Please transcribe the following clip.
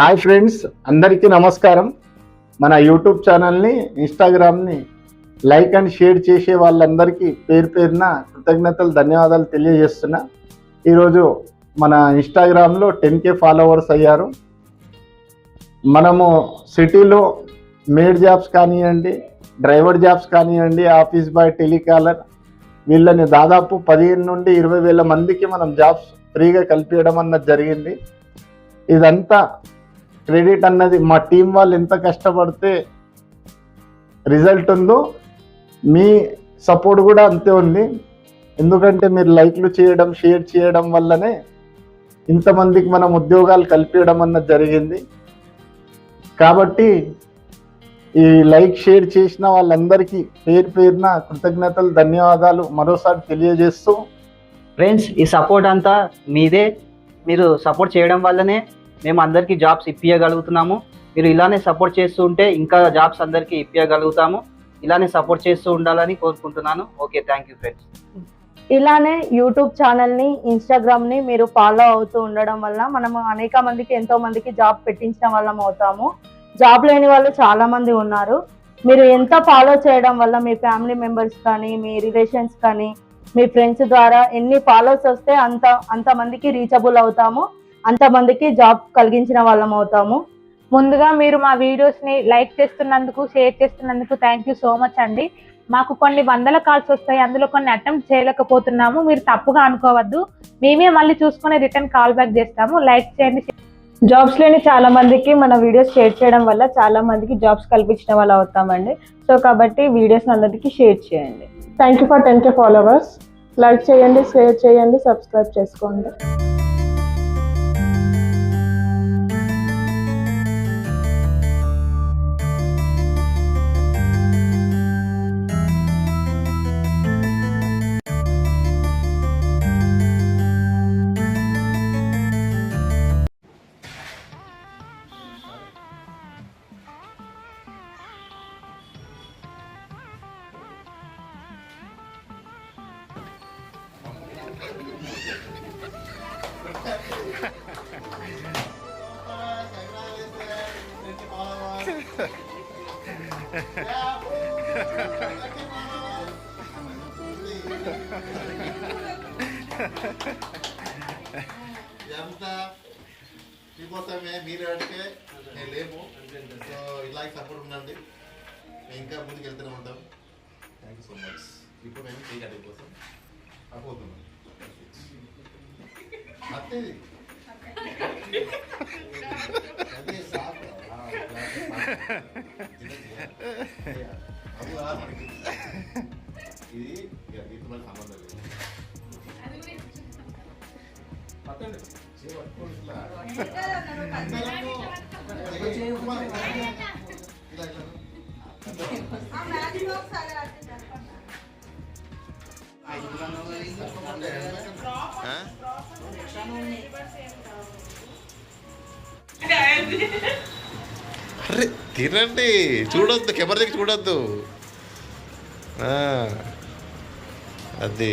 Hi friends అందరికీ నమస్కారం. మన యూట్యూబ్ ఛానల్ని ఇన్స్టాగ్రామ్ని లైక్ అండ్ షేర్ చేసే వాళ్ళందరికీ పేరు పేరున కృతజ్ఞతలు ధన్యవాదాలు తెలియజేస్తున్నా. ఈరోజు మన ఇన్స్టాగ్రామ్లో టెన్ కే ఫాలోవర్స్ అయ్యారు. మనము సిటీలో మేడ్ జాబ్స్ కానివ్వండి డ్రైవర్ జాబ్స్ కానివ్వండి ఆఫీస్ బాయ్ టెలికాలర్ వీళ్ళని దాదాపు పదిహేను నుండి ఇరవై వేల మందికి మనం జాబ్స్ ఫ్రీగా కల్పించడం అన్నది జరిగింది. ఇదంతా క్రెడిట్ అన్నది మా టీం వాళ్ళు ఎంత కష్టపడితే రిజల్ట్ ఉందో మీ సపోర్ట్ కూడా అంతే ఉంది. ఎందుకంటే మీరు లైక్లు చేయడం షేర్ చేయడం వల్లనే ఇంతమందికి మనం ఉద్యోగాలు కల్పించడం అన్నది జరిగింది. కాబట్టి ఈ లైక్ షేర్ చేసిన వాళ్ళందరికీ పేరు పేరున కృతజ్ఞతలు ధన్యవాదాలు. మరోసారి తెలియజేస్తూ ఫ్రెండ్స్ ఈ సపోర్ట్ అంతా మీదే. మీరు సపోర్ట్ చేయడం వల్లనే మేము అందరికీ జాబ్స్ ఇప్పించగలుగుతున్నాము మీరు ఇలానే సపోర్ట్ చేస్తూ ఉంటే ఇంకా జాబ్స్ అందరికీ ఇప్పించగలుగుతాము ఇలానే సపోర్ట్ చేస్తూ ఉండాలని కోరుకుంటున్నాను. ఓకే థ్యాంక్ యూ ఫ్రెండ్స్ ఇలానే యూట్యూబ్ ఛానల్ని ఇన్స్టాగ్రామ్ని మీరు ఫాలో అవుతూ ఉండడం వల్ల మనము అనేక మందికి ఎంతో మందికి జాబ్ పెట్టించిన వాళ్ళం అవుతాము. జాబ్ లేని వాళ్ళు చాలా మంది ఉన్నారు. మీరు ఎంత ఫాలో చేయడం వల్ల మీ ఫ్యామిలీ మెంబర్స్ కానీ మీ రిలేషన్స్ కానీ మీ ఫ్రెండ్స్ ద్వారా ఎన్ని ఫాలోస్ వస్తే అంత అంత మందికి రీచబుల్ అవుతాము. అంతమందికి జాబ్ కలిగించిన వాళ్ళం అవుతాము. ముందుగా మీరు మా వీడియోస్ని లైక్ చేస్తున్నందుకు షేర్ చేస్తున్నందుకు థ్యాంక్ యూ సో మచ్ అండి. మాకు కొన్ని వందల కాల్స్ వస్తాయి అందులో కొన్ని అటెంప్ట్ చేయలేకపోతున్నాము. మీరు తప్పుగా అనుకోవద్దు. మేమే మళ్ళీ చూసుకొని రిటర్న్ కాల్ బ్యాక్ చేస్తాము. లైక్ చేయండి జాబ్స్ లేని చాలా మందికి మన వీడియోస్ షేర్ చేయడం వల్ల చాలా మందికి జాబ్స్ కల్పించిన వాళ్ళు అవుతామండి. సో కాబట్టి వీడియోస్ అందరికీ షేర్ చేయండి. Thank you for ten K followers like చేయండి షేర్ చేయండి సబ్స్క్రైబ్ చేసుకోండి. ఇదంతా మీకోసమే మీరు అడిగితే నేను లేము. సో ఇలాగే సపోర్ట్ ఉండండి మేము ఇంకా ముందుకు వెళ్తూనే ఉంటాం. థ్యాంక్ యూ సో మచ్ ఇప్పుడు మేము కేక్ అడిగి కోసం అపోతున్నాం అత్తే అదే సాకు. ఆ, అది రా మనకి. ఇది ఇక దీంతో మనకి సంబంధం లేదు పట్టండి చేయి పట్టుకోండి ఇట్లా. అందరము ఇలా ఇట్లా. అరే తినండి. చూడొద్దు కెమెరా దగ్గర చూడొద్దు. ఆ, అది.